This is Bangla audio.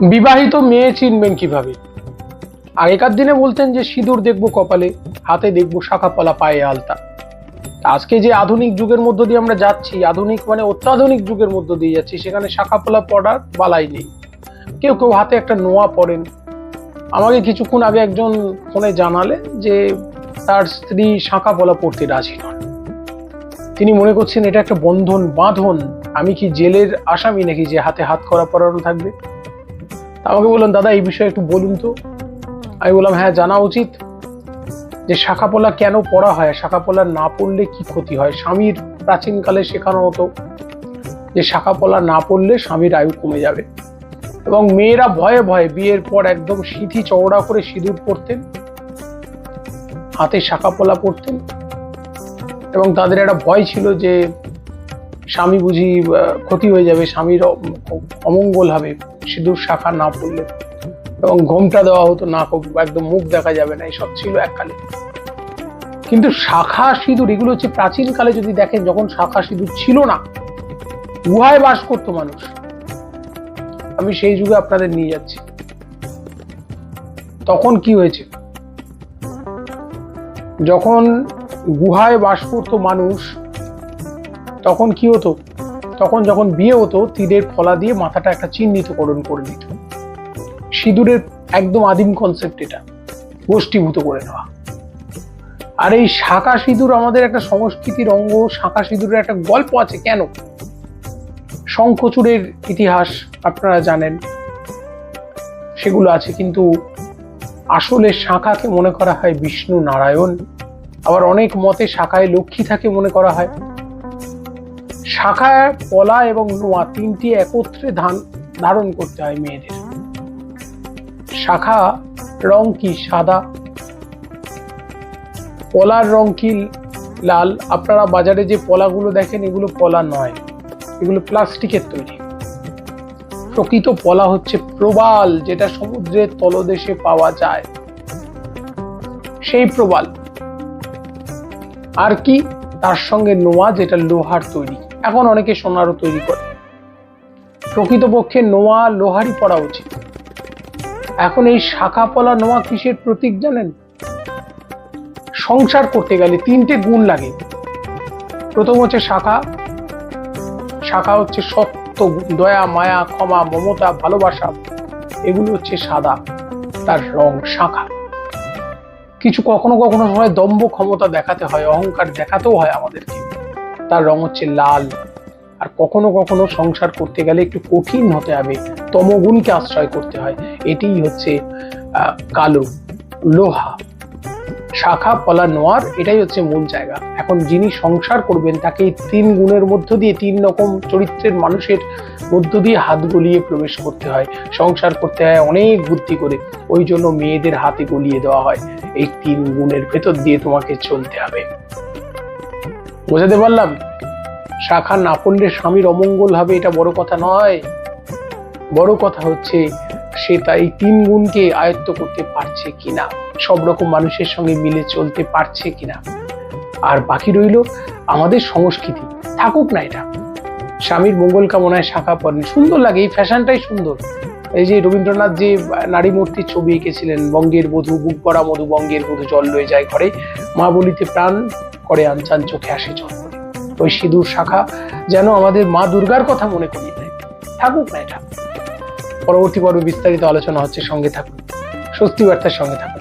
বিবাহিত মেয়ে চিনবেন কীভাবে? আগেকার দিনে বলতেন যে সিঁদুর দেখব কপালে, হাতে দেখব শাখা পলা পায়ে আলতা। আজকে যে আধুনিক যুগের মধ্য দিয়ে আমরা যাচ্ছি, আধুনিক মানে অত্যাধুনিক যুগের মধ্য দিয়ে যাচ্ছি, সেখানে শাখা পলা পড়ার বালাই নেই। কেউ কেউ হাতে একটা নোয়া পড়েন। আমাকে কিছুক্ষণ আগে একজন ফোনে জানালেন যে তার স্ত্রী শাঁখা পলা পড়তে রাজি নন। তিনি মনে করছেন, এটা একটা বন্ধন বাঁধন আমি কি জেলের আসামি নাকি যে হাতে হাত করা পরানো থাকবে? আমাকে বললেন, দাদা, এই বিষয়ে একটু বলুন তো। আমি বললাম হ্যাঁ জানা উচিত যে শাখাপলা কেন পড়া হয়? শাখাপলা না পড়লে কি ক্ষতি হয়? স্বামীর প্রাচীনকালে শেখানো হতো যে শাখাপলা না পড়লে স্বামীর আয়ু কমে যাবে। এবং মেয়েরা ভয়ে ভয়ে বিয়ের পর একদম সিঁথি চওড়া করে সিঁদুর পরতেন, হাতে শাখাপলা পরতেন এবং তাদের একটা ভয় ছিল যে স্বামী বুঝি ক্ষতি হয়ে যাবে, স্বামীর অমঙ্গল হবে, সিঁদুর শাখা না পড়লে। এবং ঘোমটা দেওয়া হতো না একদম মুখ দেখা যাবে না, এসব ছিল এককালে। কিন্তু শাখা সিঁদুর, এগুলো হচ্ছে প্রাচীন কালে যদি দেখেন, যখন শাখা সিঁদুর ছিল না, গুহায় বাস করতো মানুষ। আমি সেই যুগে আপনাদের নিয়ে যাচ্ছি। তখন কি হয়েছে? যখন গুহায় বাস করতো মানুষ তখন কি হতো? তখন যখন বিয়ে হতো তীরের ফলা দিয়ে মাথাটা একটা চিহ্নিতকরণ করে দিত। সিঁদুরের একদম আদিম কনসেপ্ট এটা। গোষ্ঠীভূত করে নেওয়া। আর এই শাঁখা সিঁদুর আমাদের একটা সংস্কৃতির অঙ্গ। শাঁখা সিঁদুরের একটা গল্প আছে কেন? শঙ্খচূড়ের ইতিহাস আপনারা জানেন। সেগুলো আছে কিন্তু আসলে শাঁখাকে মনে করা হয় বিষ্ণু নারায়ণ। আবার অনেক মতে শাখায় লক্ষ্মী থাকে মনে করা হয়। শাখায় পলা এবং নোয়া তিনটি একত্রে ধান ধারণ করতে হয় মেয়েদের। শাখা রং কি সাদা? পলার রং কি লাল? আপনারা বাজারে যে পলাগুলো দেখেন, এগুলো পলা নয়। এগুলো প্লাস্টিকের তৈরি। প্রকৃত পলা হচ্ছে প্রবাল, যেটা সমুদ্রের তলদেশে পাওয়া যায়। সেই প্রবাল। আর কি? তার সঙ্গে নোয়া, যেটা লোহার তৈরি। এখন অনেকে সোনারও তৈরি করে। প্রকৃতপক্ষে নোয়া লোহারই পড়া উচিত। এখন এই শাখা পলা নোয়া কিসের প্রতীক জানেন? সংসার করতে গেলে তিনটে গুণ লাগে। প্রথম হচ্ছে শাখা। শাখা হচ্ছে সত্য দয়া, মায়া, ক্ষমা, মমতা, ভালোবাসা। এগুলো হচ্ছে সাদা, তার রং শাখা। কিছু কখনো কখনো সময় দম্ভ ক্ষমতা দেখাতে হয়, অহংকার দেখাতেও হয় আমাদেরকে। তার রং হচ্ছে লাল। আর কখনো কখনো সংসার করতে গেলে একটু কঠিন হতে হবে, তমগুণকে আশ্রয় করতে হয়। এটিই হচ্ছে কালো, লোহা। শাখা, পলা, নোয়ার, এটাই হচ্ছে মূল জায়গা। এখন যিনি সংসার করবেন তাকে এই তিন গুণের মধ্য দিয়ে, তিন রকম চরিত্রের মানুষের মধ্য দিয়ে হাত গলিয়ে প্রবেশ করতে হয়। সংসার করতে হয় অনেক বুদ্ধি করে। ওই জন্য মেয়েদের হাতে গলিয়ে দেওয়া হয়। এই তিন গুণের ভেতর দিয়ে তোমাকে চলতে হবে। বোঝাতে পারলাম, শাখা না পড়লে স্বামীর অমঙ্গল হবে, এটা বড় কথা নয়। বড় কথা হচ্ছে, সে তাই তিন গুণকে আয়ত্ত করতে পারছে কিনা, সব রকম মানুষের সঙ্গে মিলে চলতে পারছে কিনা। আর বাকি রইল আমাদের সংস্কৃতি, থাকুক না এটা। স্বামীর মঙ্গল কামনায় শাখা পরেন সুন্দর লাগে, এই ফ্যাশনটাই সুন্দর। এই যে রবীন্দ্রনাথ যে নারী মূর্তির ছবি এঁকেছিলেন, বঙ্গের বধূ, বুক পড়া মধু, বঙ্গের বধূ জল লয়ে যায় ঘরে, মা বলিতে প্রাণ করে আনচান চোখে আসে জল ওই সিঁদুর শাখা যেন আমাদের মা দুর্গার কথা মনে করিয়ে দেয়। থাকুক না এটা। পরবর্তী পর্বে বিস্তারিত আলোচনা হচ্ছে সঙ্গে থাকুন। স্বস্তি বার্তার সঙ্গে থাকুন।